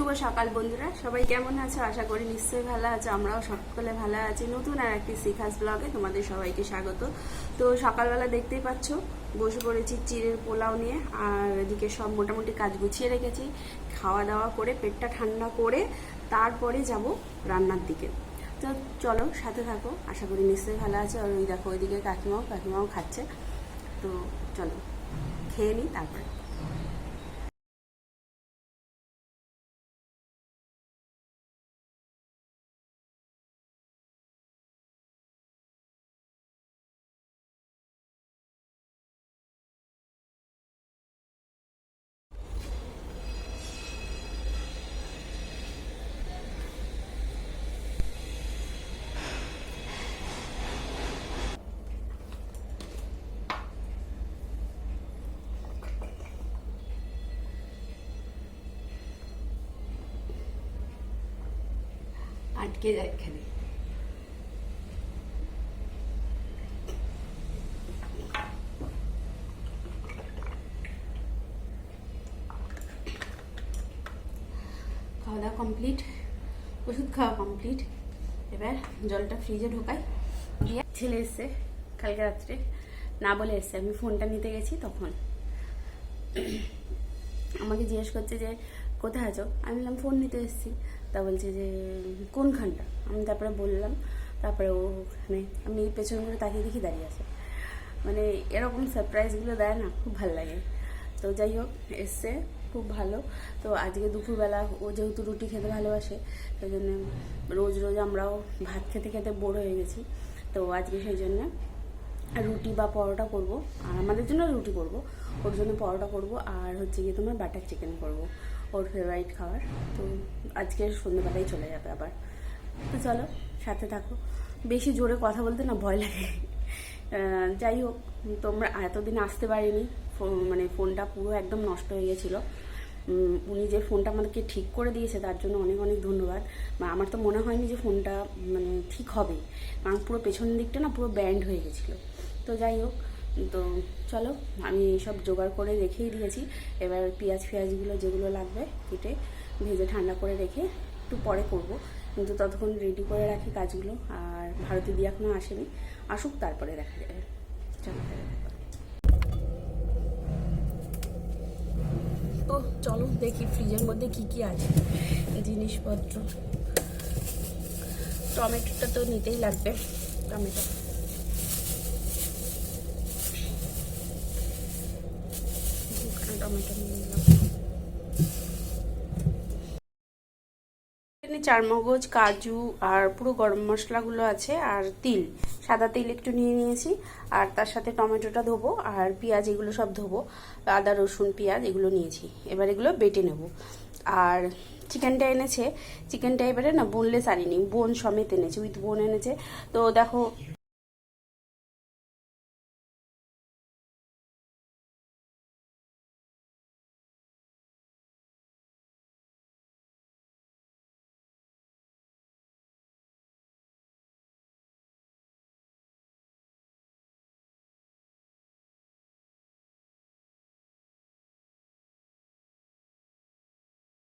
শুভ সকাল বন্ধুরা। সবাই কেমন আছো? আশা করি নিশ্চয়ই ভালো আছে, আমরাও সকলে ভালো আছি। নতুন আর একটি শিখাস ব্লগে তোমাদের সবাইকে স্বাগত। তো সকালবেলা দেখতেই পাচ্ছ, বসে পড়েছি চিড়ের পোলাও নিয়ে, আর এদিকে সব মোটামুটি কাজ গুছিয়ে রেখেছি খাওয়া দাওয়া করে, পেটটা ঠান্ডা করে তারপরে যাব রান্নার দিকে। তো চলো, সাথে থাকো, আশা করি নিশ্চয়ই ভালো আছে। আর ওই দেখো, ওইদিকে কাকিমাও কাকিমাও খাচ্ছে। তো চলো, খেয়ে নিই তারপরে। আটকে যায় এখানে। খাওয়া দাওয়া কমপ্লিট ওষুধ খাওয়া কমপ্লিট এবার জলটা ফ্রিজে ঢোকাই। দিয়ে ছেলে এসছে কালকে রাত্রে। না বলে এসছে, আমি ফোনটা নিতে গেছি তখন। আমাকে জিজ্ঞেস করছে যে, কোথায় আছো? আমি বললাম ফোন নিতে এসেছি। তা বলছে যে, কোনখানটা? আমি তারপরে বললাম, তারপরে ওখানে, আমি পেছন করে তাকিয়ে দেখি দাঁড়িয়ে আছে। মানে এরকম সারপ্রাইজগুলো দেয় না, খুব ভালো লাগে। তো যাই হোক, এসছে, খুব ভালো। তো আজকে দুপুরবেলা ও যেহেতু রুটি খেতে ভালোবাসে সেই জন্য রোজ রোজ আমরাও ভাত খেতে খেতে বোর হয়ে গেছি। তো আজকে সেই জন্য রুটি বা পরোটা করব, আর আমাদের জন্য রুটি করব, ওর জন্য পরোটা করব, আর হচ্ছে গিয়ে তোমার বাটার চিকেন করব। ফেভারিট খাবার। তো আজকে সন্ধ্যেবেলায় চলে যাবে আবার। তো চলো, সাথে থাকো। বেশি জোরে কথা বলতে না ভয় লাগে। যাই হোক, তোমরা এতদিন আসতে পারিনি। মানে ফোনটা পুরো একদম নষ্ট হয়ে গেছিল। উনি যে ফোনটা আমাদেরকে ঠিক করে দিয়েছে, তার জন্য অনেক অনেক ধন্যবাদ। আমার তো মনে হয়নি যে ফোনটা মানে ঠিক হবে। কারণ পুরো পেছনের দিকটা না পুরো ব্যান্ড হয়ে গেছিল। তো যাই হোক তো চলো, আমি সব জোগাড় করে রেখেই দিয়েছি। এবার পেঁয়াজ ফেঁয়াজগুলো যেগুলো লাগবে, কেটে ভেজে ঠান্ডা করে রেখে একটু পরে করব। কিন্তু ততক্ষণ রেডি করে রাখি কাজগুলো, আর ভারতী দিয়ে এখনও আসেনি। আসুক, তারপরে দেখা যাবে। চলো। তো চলো, দেখি ফ্রিজের মধ্যে কি কি আছে। জিনিসপত্র। টমেটোটা তো নিতেই লাগবে, টমেটো। নিলাম এখানে চারমগজ কাজু আর পুরো গরম মশলাগুলো আছে আর তিল। সাদা তিল একটু নিয়ে নিয়েছি আর তার সাথে টমেটোটা ধোবো আর পেঁয়াজ এগুলো সব ধোবো। আদা, রসুন, পেঁয়াজ এগুলো নিয়েছি। এবার এগুলো বেটে নেব। আর চিকেনটা এনেছে, চিকেনটা এবারে না বোনলেস আনিনি, বোন সমেত এনেছে, উইথ বোন এনেছে। তো দেখো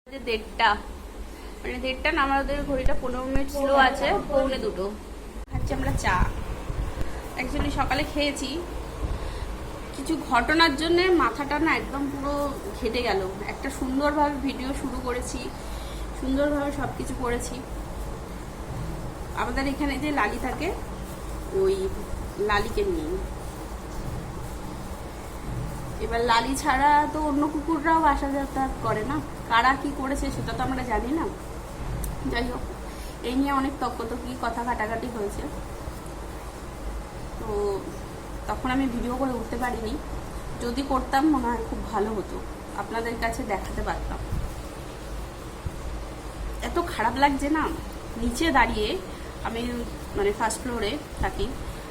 মানে দেড়টা না আমাদের ঘড়িটা পনেরো মিনিট স্লো আছে, পৌনে দুটো। খাচ্ছি আমরা চা। অ্যাকচুয়ালি সকালে খেয়েছি। কিছু ঘটনার জন্য মাথাটা না একদম পুরো ঘেটে গেল। একটা সুন্দরভাবে ভিডিও শুরু করেছি, সুন্দরভাবে সব কিছু করেছি। আমাদের এখানে যে লালি থাকে, ওই লালিকে নিয়ে। এবার লালি ছাড়া তো অন্য কুকুররাও আসা যাতায়াত করে না। কারা কি করেছে সেটা তো আমরা জানি না। যাই হোক, এই নিয়ে অনেক তক্কতকি কথা কাটাকাটি হয়েছে। তো তখন আমি ভিডিও করে উঠতে পারিনি। যদি করতাম, মনে হয় খুব ভালো হতো। আপনাদের কাছে দেখাতে পারতাম। এত খারাপ লাগছে না? নিচে দাঁড়িয়ে আমি মানে ফার্স্ট ফ্লোরে থাকি।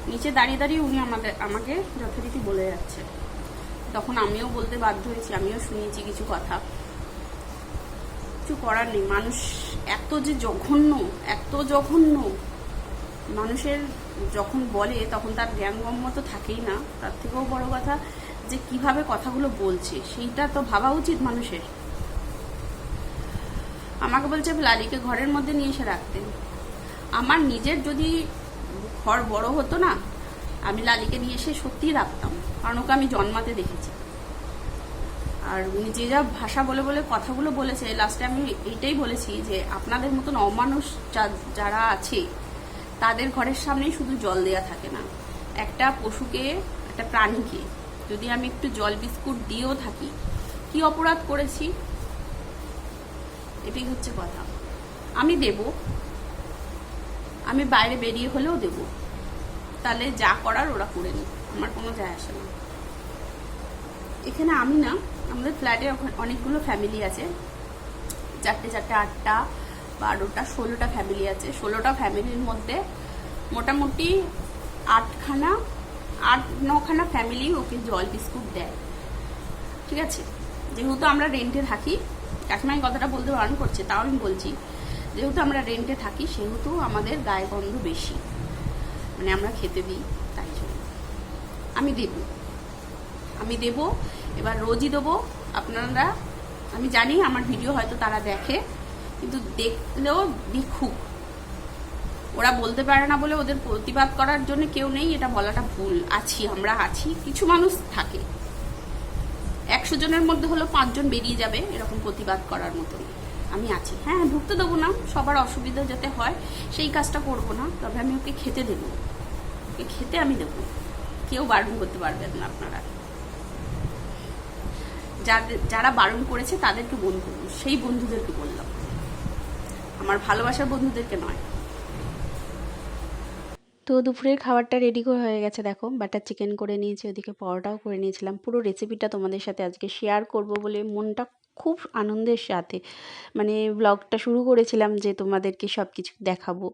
নিচে দাঁড়িয়ে দাঁড়িয়ে উনি আমাদের আমাকে যথারীতি বলে যাচ্ছে। তখন আমিও বলতে বাধ্য হয়েছি, আমিও শুনিয়েছি কিছু কথা। কিছু করার নেই। মানুষ এত যে জঘন্য, এত জঘন্য। মানুষের যখন বলে, তখন তার জ্ঞানগম্য তো থাকেই না। তার থেকেও বড় কথা যে কীভাবে কথাগুলো বলছে, সেইটা তো ভাবা উচিত মানুষের। আমাকে বলছে লালিকে ঘরের মধ্যে নিয়ে এসে রাখতে। আমার নিজের যদি ঘর বড় হতো না, আমি লালিকে নিয়ে এসে সত্যিই রাখতাম। কারণ ওকে আমি জন্মাতে দেখেছি। আর উনি যে যা ভাষা বলে বলে কথাগুলো বলেছে লাস্টে আমি এইটাই বলেছি যে আপনাদের মতন অমানুষ যারা আছে, তাদের ঘরের সামনেই শুধু জল দেয়া থাকে না। একটা পশুকে, একটা প্রাণীকে যদি আমি একটু জল বিস্কুট দিয়েও থাকি, কি অপরাধ করেছি? এটাই হচ্ছে কথা। আমি দেব। আমি বাইরে বেরিয়ে হলেও দেব। তাহলে যা করার ওরা করে নি আমার কোনো যায় আসে না। এখানে আমি না আমাদের ফ্ল্যাটে অনেকগুলো ফ্যামিলি আছে। চারটে চারটে, আটটা, বারোটা, ষোলোটা ফ্যামিলি আছে। ষোলোটা ফ্যামিলির মধ্যে মোটামুটি আটখানা, আট, নখানা ফ্যামিলি ওকে জল বিস্কুট দেয়। ঠিক আছে? যেহেতু আমরা রেন্টে থাকি কাকিমাই কথাটা বলতে বারণ করছে, তাও আমি বলছি, যেহেতু আমরা রেন্টে থাকি, সেহেতু আমাদের গায়ে গন্ধ বেশি। মানে আমরা খেতে দিই, তাই জন্য। আমি দেবো। আমি দেব এবার রোজই দেবো। আপনারা, আমি জানি আমার ভিডিও হয়তো তারা দেখে, কিন্তু দেখলেও দেখুক ওরা বলতে পারে না বলে ওদের প্রতিবাদ করার জন্য কেউ নেই, এটা বলাটা ভুল। আছি, আমরা আছি, কিছু মানুষ থাকে। একশো জনের মধ্যে হলো পাঁচজন বেরিয়ে যাবে এরকম প্রতিবাদ করার মতন। আমি আছি। হ্যাঁ ঢুকতে দেবো না, সবার অসুবিধা যাতে হয়, সেই কাজটা করব না, তবে আমি ওকে খেতে দেবো। ওকে খেতে আমি দেবো। কেউ বারণ করতে পারবেন না আপনারা। যারা বারণ করেছে তাদেরকে বন্ধু। সেই বন্ধুদেরকে বললাম। আমার ভালোবাসার বন্ধুদেরকে নয়। তো দুপুরের খাবারটা রেডি করে হয়ে গেছে, দেখো। বাটার চিকেন করে নিয়েছি, ওদিকে পরোটাও করে নিয়েছিলাম। পুরো রেসিপিটা তোমাদের সাথে আজকে শেয়ার করব বলে মনটা খুব আনন্দের সাথে। মানে ব্লগটা শুরু করেছিলাম যে তোমাদেরকে সব কিছু দেখাবো।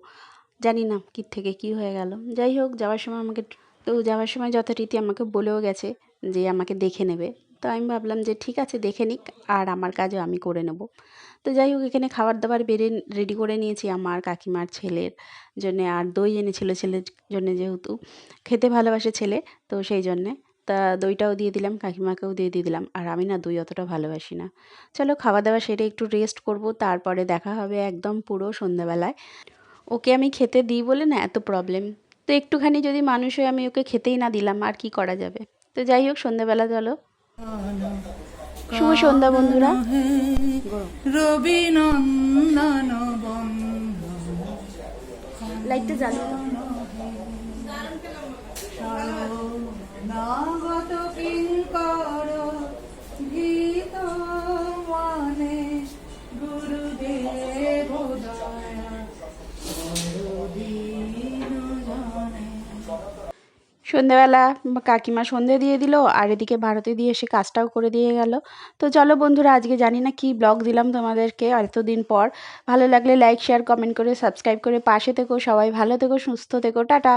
জানি না কী থেকে কি হয়ে গেল। যাই হোক, যাওয়ার সময় আমাকে তো যাওয়ার সময় যথারীতি আমাকে বলেও গেছে যে আমাকে দেখে নেবে। তো আমি ভাবলাম যে ঠিক আছে, দেখে নিক আর আমার কাজও আমি করে নেব। তো যাই হোক, এখানে খাবার দাবার বেড়ে রেডি করে নিয়েছি আমার কাকিমার ছেলের জন্যে আর দই এনেছিল ছেলের জন্যে যেহেতু। খেতে ভালোবাসে ছেলে, তো সেই জন্যে। তা দইটাও দিয়ে দিলাম, কাকিমাকেও দিয়ে দিয়ে দিলাম। আর আমি না দই অতটা ভালোবাসি না। চলো খাওয়া দাওয়া সেরে একটু রেস্ট করব, তারপরে দেখা হবে একদম পুরো সন্ধ্যাবেলায়। ওকে আমি খেতে দিই বলে না এত প্রবলেম তো একটুখানি যদি মানুষ হয়ে আমি ওকে খেতেই না দিলাম, আর কি করা যাবে? তো যাই হোক, সন্ধ্যাবেলা চলো। শুভ সন্ধ্যা বন্ধুরা। রবি নন্দন লাইটটা নাগত কিঙ্কর সন্ধেবেলা কাকিমা সন্ধে দিয়ে দিল, আর এদিকে ভারতে দিয়ে সে কাজটাও করে দিয়ে গেল। তো চলো বন্ধুরা, আজকে জানি না কি ব্লগ দিলাম তোমাদেরকে এতদিন পর। ভালো লাগলে লাইক শেয়ার কমেন্ট করে সাবস্ক্রাইব করে পাশে থেকো। সবাই ভালো থেকো, সুস্থ থেকো। টাটা!